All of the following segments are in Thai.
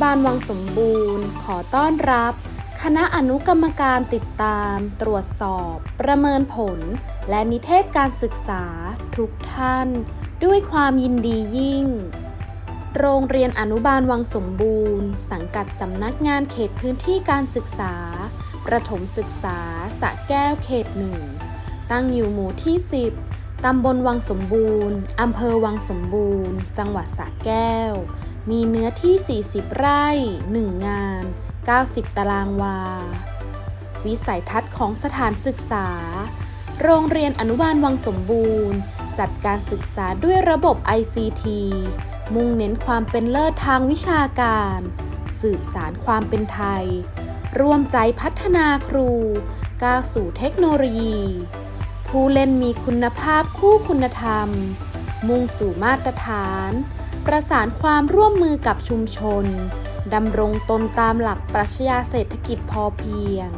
อนุบาลวังสมบูรณ์ ขอต้อนรับ คณะอนุกรรมการติดตาม ตรวจสอบ ประเมินผล และนิเทศการศึกษา ทุกท่าน ด้วยความยินดียิ่ง โรงเรียนอนุบาลวังสมบูรณ์ สังกัดสำนักงานเขตพื้นที่การศึกษา ประถมศึกษาสะแก้วเขตหนึ่ง ตั้งอยู่หมู่ที่ 10 ตำบลวังสมบูรณ์ อำเภอวังสมบูรณ์ จังหวัดสระแก้ว มีเนื้อที่ 40 ไร่ 1 งาน 90 ตารางวา วิสัยทัศน์ของสถานศึกษา โรงเรียนอนุบาลวังสมบูรณ์ จัดการศึกษาด้วยระบบ ICT มุ่งเน้นความเป็นเลิศทางวิชาการ สืบสารความเป็นไทย ร่วมใจพัฒนาครู ก้าวสู่เทคโนโลยี ผู้เล่นมีคุณภาพคู่คุณธรรม มุ่งสู่มาตรฐาน ประสานความร่วมมือกับชุมชนดำรงตนตามหลักปรัชญาเศรษฐกิจพอเพียง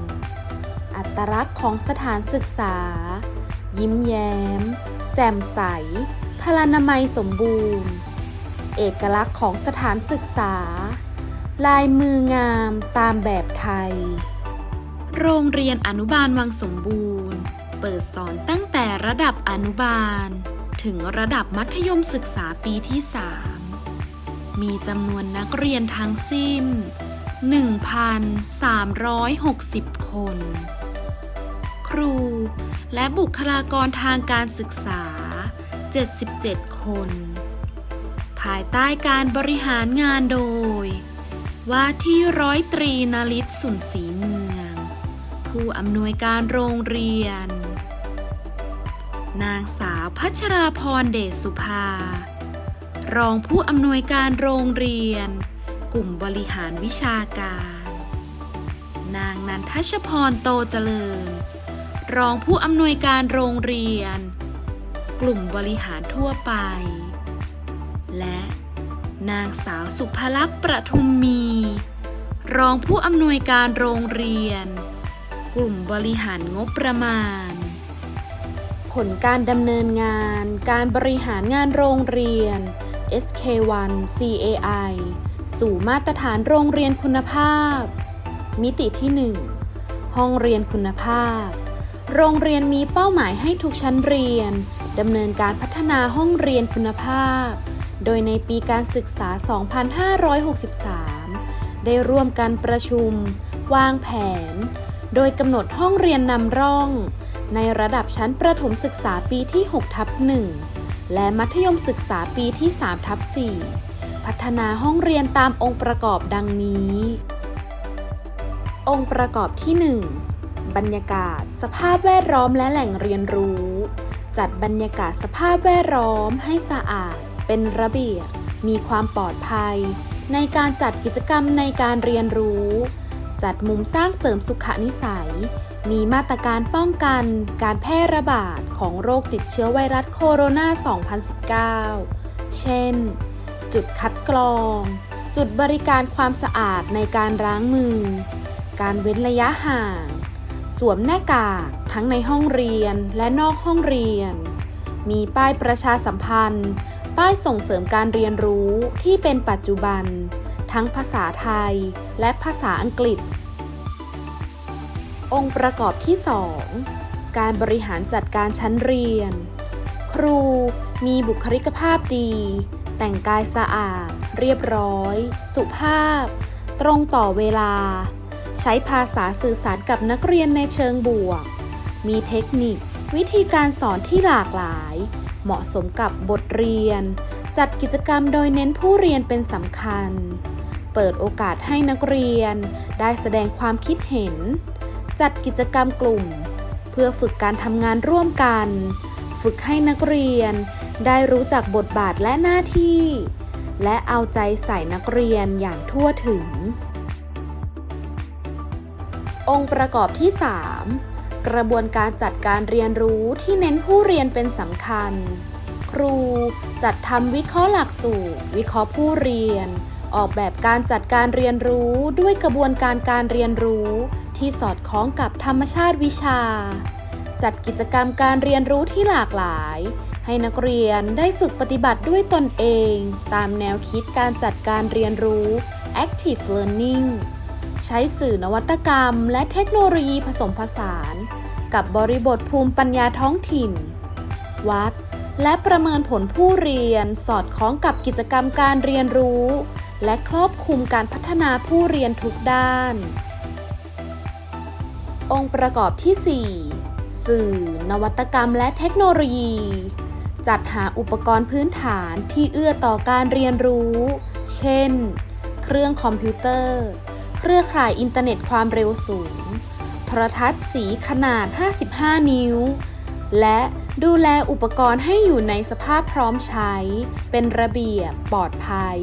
อัตลักษณ์ของสถานศึกษา ยิ้มแย้ม แจ่มใส พลานามัยสมบูรณ์ เอกลักษณ์ของสถานศึกษา ลายมืองามตามแบบไทย โรงเรียนอนุบาลวังสมบูรณ์ เปิดสอนตั้งแต่ระดับอนุบาล ถึงระดับมัธยมศึกษาปีที่ 3 มีจำนวนนักเรียนทั้งสิ้น 1,360 คน ครู และบุคลากรทางการศึกษา 77 คน ภายใต้การบริหารงานโดย ว่าที่ร้อยตรีนาลิศสุนศรีเมืองผู้อำนวยการโรงเรียน นางสาวพัชราพรเดชสุภา รองผู้อำนวยการโรงเรียน กลุ่มบริหารวิชาการ นางนันทชพรโตเจริญ รองผู้อำนวยการโรงเรียน กลุ่มบริหารทั่วไป และนางสาวสุภลักษณ์ประทุมมี รองผู้อำนวยการโรงเรียน กลุ่มบริหารงบประมาณ ผลการดำเนินงาน การบริหารงานโรงเรียน SK1 CAI สู่มาตรฐานโรงเรียนคุณภาพ มิติที่ 1 ห้องเรียนคุณภาพ โรงเรียนมีเป้าหมายให้ทุกชั้นเรียนดำเนินการพัฒนาห้องเรียนคุณภาพ โดยในปีการศึกษา 2563 ได้ร่วมกันประชุม วางแผน โดยกำหนดห้องเรียนนำร่อง ในระดับชั้นประถมศึกษาปีที่6ทับ1และมัธยมศึกษาปีที่3ทับ4พัฒนาห้องเรียนตามองค์ประกอบดังนี้ องค์ประกอบที่ 1 บรรยากาศ สภาพแวดล้อมและแหล่งเรียนรู้ จัดบรรยากาศสภาพแวดล้อมให้สะอาด เป็นระเบียบ มีความปลอดภัย ในการจัดกิจกรรมในการเรียนรู้ จัดมุมสร้างเสริมสุขนิสัย มีมาตรการป้องกันการแพร่ระบาดของโรคติดเชื้อไวรัสโคโรนา 2019 เช่น จุดคัดกรอง จุดบริการความสะอาดในการล้างมือ การเว้นระยะห่าง สวมหน้ากากทั้งในห้องเรียนและนอกห้องเรียน มีป้ายประชาสัมพันธ์ ป้ายส่งเสริมการเรียนรู้ที่เป็นปัจจุบัน ทั้งภาษาไทยและภาษาอังกฤษ องค์ประกอบที่ 2 การบริหารจัดการชั้นเรียน ครูมีบุคลิกภาพดี แต่งกายสะอาด เรียบร้อย สุภาพ ตรงต่อเวลา ใช้ภาษาสื่อสารกับนักเรียนในเชิงบวก มีเทคนิค วิธีการสอนที่หลากหลาย เหมาะสมกับบทเรียน จัดกิจกรรมโดยเน้นผู้เรียนเป็นสำคัญ เปิดโอกาสให้นักเรียนได้แสดงความคิดเห็น จัดกิจกรรมกลุ่ม เพื่อฝึกการทำงานร่วมกัน ฝึกให้นักเรียน ได้รู้จักบทบาทและหน้าที่ และเอาใจใส่นักเรียนอย่างทั่วถึง องค์ประกอบที่ 3 กระบวนการจัดการเรียนรู้ที่เน้นผู้เรียนเป็นสำคัญ ครูจัดทำวิเคราะห์หลักสูตร วิเคราะห์ผู้เรียน ออกแบบการจัดการเรียนรู้ด้วยกระบวนการการเรียนรู้ ที่สอดคล้องกับธรรมชาติวิชา จัดกิจกรรมการเรียนรู้ที่หลากหลาย ให้นักเรียนได้ฝึกปฏิบัติด้วยตนเอง ตามแนวคิดการจัดการเรียนรู้ active learning ใช้สื่อนวัตกรรม และเทคโนโลยีผสมผสาน กับบริบทภูมิปัญญาท้องถิ่น วัด และประเมินผลผู้เรียนสอดคล้องกับกิจกรรมการเรียนรู้ และครอบคลุมการพัฒนาผู้เรียนทุกด้าน องค์ประกอบที่ 4 สื่อ นวัตกรรมและเทคโนโลยี จัดหาอุปกรณ์พื้นฐานที่เอื้อต่อการเรียนรู้ เช่น เครื่องคอมพิวเตอร์ เครือข่ายอินเทอร์เน็ตความเร็วสูง โทรทัศน์สีขนาด 55 นิ้ว และดูแลอุปกรณ์ให้อยู่ในสภาพพร้อมใช้ เป็นระเบียบปลอดภัย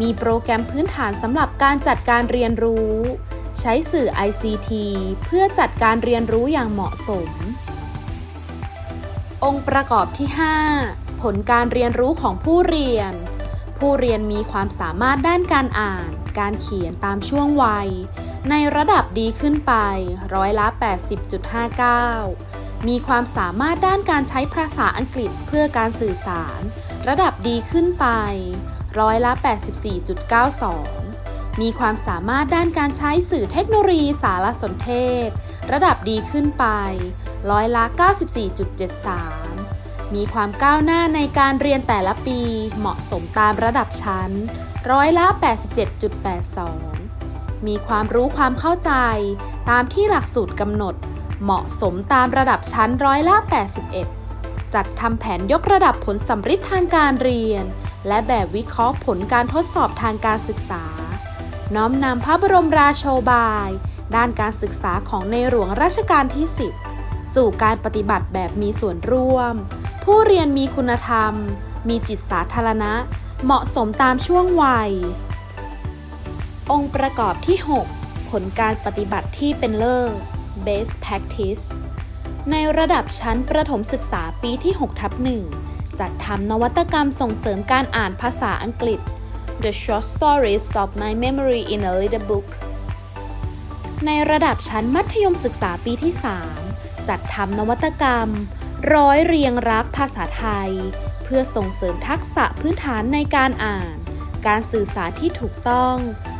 มีโปรแกรมพื้นฐานสำหรับการจัดการเรียนรู้ ใช้สื่อ ICT เพื่อจัดการเรียนรู้อย่างเหมาะสม องค์ประกอบที่ 5 ผลการเรียนรู้ของผู้เรียน ผู้เรียนมีความสามารถด้านการอ่าน การเขียนตามช่วงวัย ในระดับดีขึ้นไปร้อยละ 80.59 มีความสามารถด้านการใช้ภาษาอังกฤษเพื่อการสื่อสาร ระดับดีขึ้นไปร้อยละ 84.92 มีความสามารถด้านการใช้สื่อเทคโนโลยีสารสนเทศ ระดับดีขึ้นไปร้อยละ94.73 มีความก้าวหน้าในการเรียนแต่ละปีเหมาะสมตามระดับชั้นร้อยละ87.82 มีความรู้ความเข้าใจ ตามที่หลักสูตรกำหนด เหมาะสมตามระดับชั้นร้อยละ81 จัดทำแผนยกระดับผลสัมฤทธิ์ทางการเรียน และแบบวิเคราะห์ผลการทดสอบทางการศึกษา น้อมนำพระบรมราโชบาย ด้านการศึกษาของในหลวงรัชกาลที่ 10 สู่การปฏิบัติแบบมีส่วนร่วม ผู้เรียนมีคุณธรรม มีจิตสาธารณะ เหมาะสมตามช่วงวัย องค์ประกอบที่ 6 ผลการปฏิบัติที่เป็นเลิศ best practice ในระดับชั้นประถมศึกษาปีที่6ทับ1จัดทำนวัตกรรมส่งเสริมการอ่านภาษาอังกฤษ The Short Stories of My Memory in a Little Book ในระดับชั้นมัธยมศึกษาปีที่ 3 จัดทำนวัตกรรม ร้อยเรียงรักภาษาไทย เพื่อส่งเสริมทักษะพื้นฐานในการอ่าน การสื่อสารที่ถูกต้อง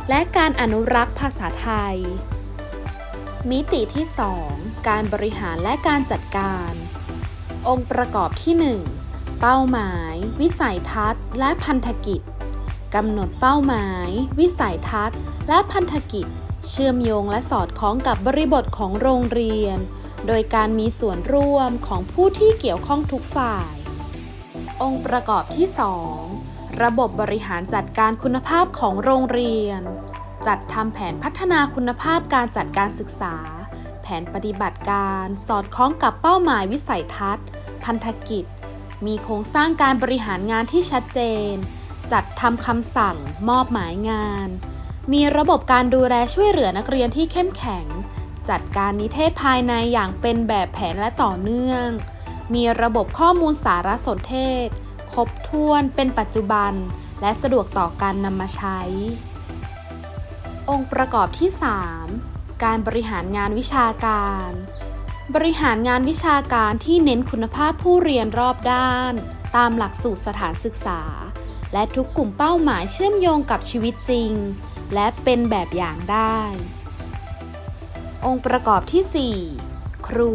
และการอนุรักษ์ภาษาไทย มิติที่ 2 การบริหารและการจัดการ องค์ประกอบที่ 1 เป้าหมาย วิสัยทัศน์ และพันธกิจ กำหนดเป้าหมาย วิสัยทัศน์ และพันธกิจ เชื่อมโยงและสอดคล้องกับบริบทของโรงเรียน โดยการมีส่วนร่วมของผู้ที่เกี่ยวข้องทุกฝ่าย องค์ประกอบที่ 2 ระบบบริหารจัดการคุณภาพของโรงเรียน จัดทำแผนพัฒนาคุณภาพการจัดการศึกษา แผนปฏิบัติการสอดคล้องกับเป้าหมายวิสัยทัศน์ พันธกิจ มีโครงสร้างการบริหารงานที่ชัดเจน จัดทำคำสั่ง มอบหมายงาน มีระบบการดูแลช่วยเหลือนักเรียนที่เข้มแข็ง จัดการนิเทศภายในอย่างเป็นแบบแผนและต่อเนื่อง มีระบบข้อมูลสารสนเทศ ครบถ้วนเป็นปัจจุบัน และสะดวกต่อการนำมาใช้ องค์ประกอบที่ 3 การบริหารงานวิชาการ บริหารงานวิชาการที่เน้นคุณภาพผู้เรียนรอบด้าน ตามหลักสูตรสถานศึกษา และทุกกลุ่มเป้าหมายเชื่อมโยงกับชีวิตจริง และเป็นแบบอย่างได้ องค์ประกอบที่ 4 ครู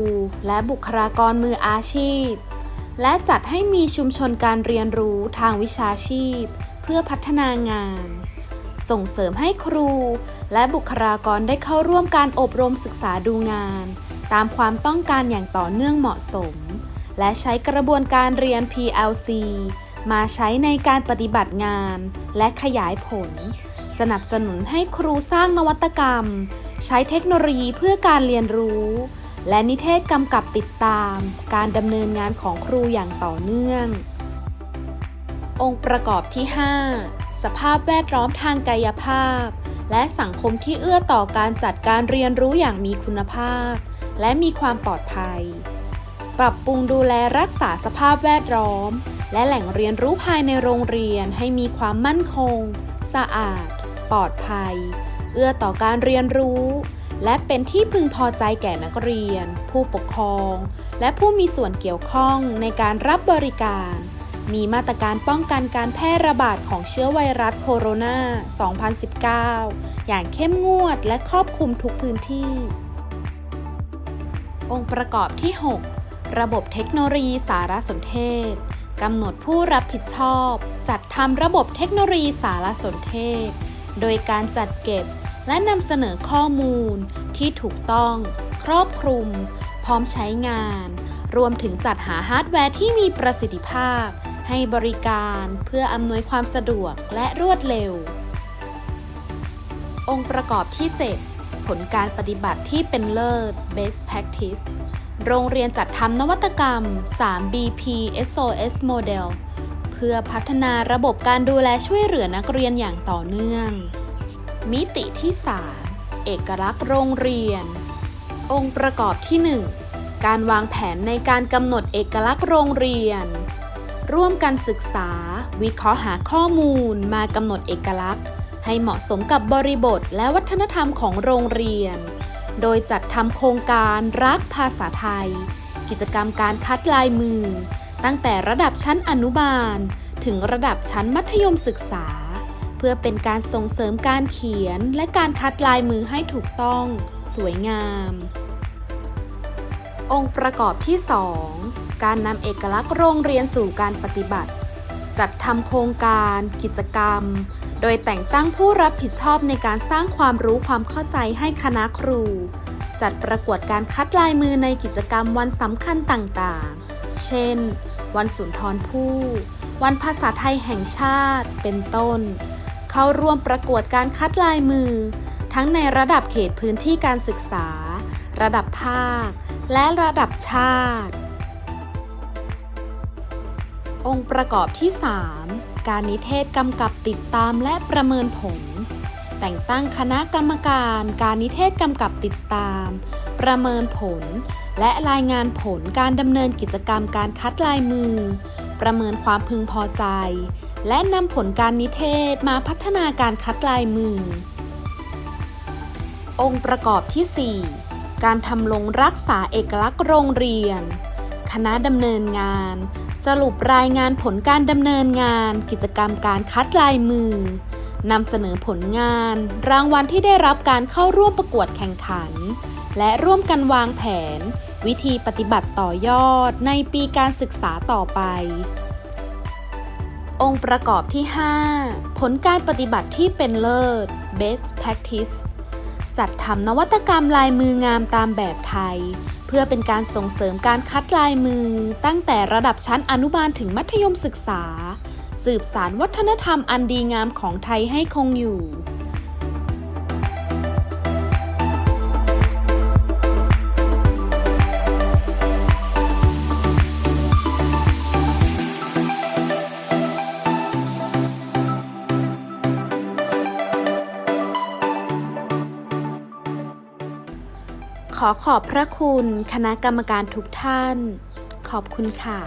และบุคลากรมืออาชีพ และจัดให้มีชุมชนการเรียนรู้ทางวิชาชีพ เพื่อพัฒนางาน ส่งเสริมให้ครูและบุคลากรได้เข้าร่วมการอบรมศึกษาดูงาน ตามความต้องการอย่างต่อเนื่องเหมาะสม และใช้กระบวนการเรียน PLC มาใช้ในการปฏิบัติงานและขยายผล สนับสนุนให้ครูสร้างนวัตกรรม ใช้เทคโนโลยีเพื่อการเรียนรู้ และนิเทศกำกับติดตาม การดำเนินงานของครูอย่างต่อเนื่อง องค์ประกอบที่ 5 สภาพแวดล้อมทางกายภาพ และสังคมที่เอื้อต่อการจัดการเรียนรู้อย่างมีคุณภาพ และมีความปลอดภัย ปรับปรุงดูแลรักษาสภาพแวดล้อม และแหล่งเรียนรู้ภายในโรงเรียนให้มีความมั่นคง สะอาด ปลอดภัย เอื้อต่อการเรียนรู้ และเป็นที่พึงพอใจแก่นักเรียน ผู้ปกครอง และผู้มีส่วนเกี่ยวข้องในการรับบริการ มีมาตรการป้องกันการแพร่ระบาดของเชื้อไวรัสโคโรนา 2019 อย่างเข้มงวดและครอบคลุมทุกพื้นที่ องค์ประกอบที่ 6 ระบบเทคโนโลยีสารสนเทศ กำหนดผู้รับผิดชอบ จัดทำระบบเทคโนโลยีสารสนเทศ โดยการจัดเก็บและนำเสนอข้อมูลที่ถูกต้อง ครอบคลุม พร้อมใช้งาน รวมถึงจัดหาฮาร์ดแวร์ที่มีประสิทธิภาพ ให้บริการเพื่ออำนวยความสะดวกและรวดเร็ว องค์ประกอบที่ 7 ผลการปฏิบัติที่เป็นเลิศ Best Practice โรงเรียนจัดทำนวัตกรรม 3BP SOS Model เพื่อพัฒนาระบบการดูแลช่วยเหลือนักเรียนอย่างต่อเนื่อง มิติที่ 3 เอกลักษณ์โรงเรียน องค์ประกอบที่ 1 การวางแผนในการกำหนดเอกลักษณ์โรงเรียน ร่วมกันศึกษา วิเคราะห์หาข้อมูลมากำหนดเอกลักษณ์ ให้เหมาะสมกับบริบทและวัฒนธรรมของโรงเรียน โดยจัดทำโครงการรักภาษาไทย กิจกรรมการคัดลายมือ ตั้งแต่ระดับชั้นอนุบาล ถึงระดับชั้นมัธยมศึกษา เพื่อเป็นการส่งเสริมการเขียนและการคัดลายมือให้ถูกต้อง สวยงาม องค์ประกอบที่ 2 การนำเอกลักษณ์โรงเรียนสู่การปฏิบัติ จัดทำโครงการ กิจกรรม โดยแต่งตั้งผู้รับผิดชอบในการสร้างความรู้ความเข้าใจให้คณะครู จัดประกวดการคัดลายมือในกิจกรรมวันสำคัญต่างๆ เช่น วันสุนทรภู่ วันภาษาไทยแห่งชาติ เป็นต้น เข้าร่วมประกวดการคัดลายมือ ทั้งในระดับเขตพื้นที่การศึกษา ระดับภาค และระดับชาติ องค์ประกอบที่ 3 การนิเทศกำกับติดตามและประเมินผล แต่งตั้งคณะกรรมการการนิเทศกำกับติดตาม ประเมินผล และรายงานผลการดำเนินกิจกรรมการคัดลายมือ ประเมินความพึงพอใจ และนำผลการนิเทศมาพัฒนาการคัดลายมือ องค์ประกอบที่ 4 การทำลงรักษาเอกลักษณ์โรงเรียน คณะดำเนินงาน สรุปรายงานผลการดำเนินงาน กิจกรรมการคัดลายมือนำเสนอผลงาน รางวัลที่ได้รับการเข้าร่วมประกวดแข่งขัน และร่วมกันวางแผน วิธีปฏิบัติต่อยอดในปีการศึกษาต่อไป องค์ประกอบที่ 5 ผลการปฏิบัติที่เป็นเลิศ Best Practice จัดทำนวัตกรรมลายมืองามตามแบบไทย เพื่อเป็นการส่งเสริมการคัดลายมือ ตั้งแต่ระดับชั้นอนุบาลถึงมัธยมศึกษา สืบสารวัฒนธรรมอันดีงามของไทยให้คงอยู่ ขอขอบพระคุณคณะกรรมการทุกท่าน ขอบคุณค่ะ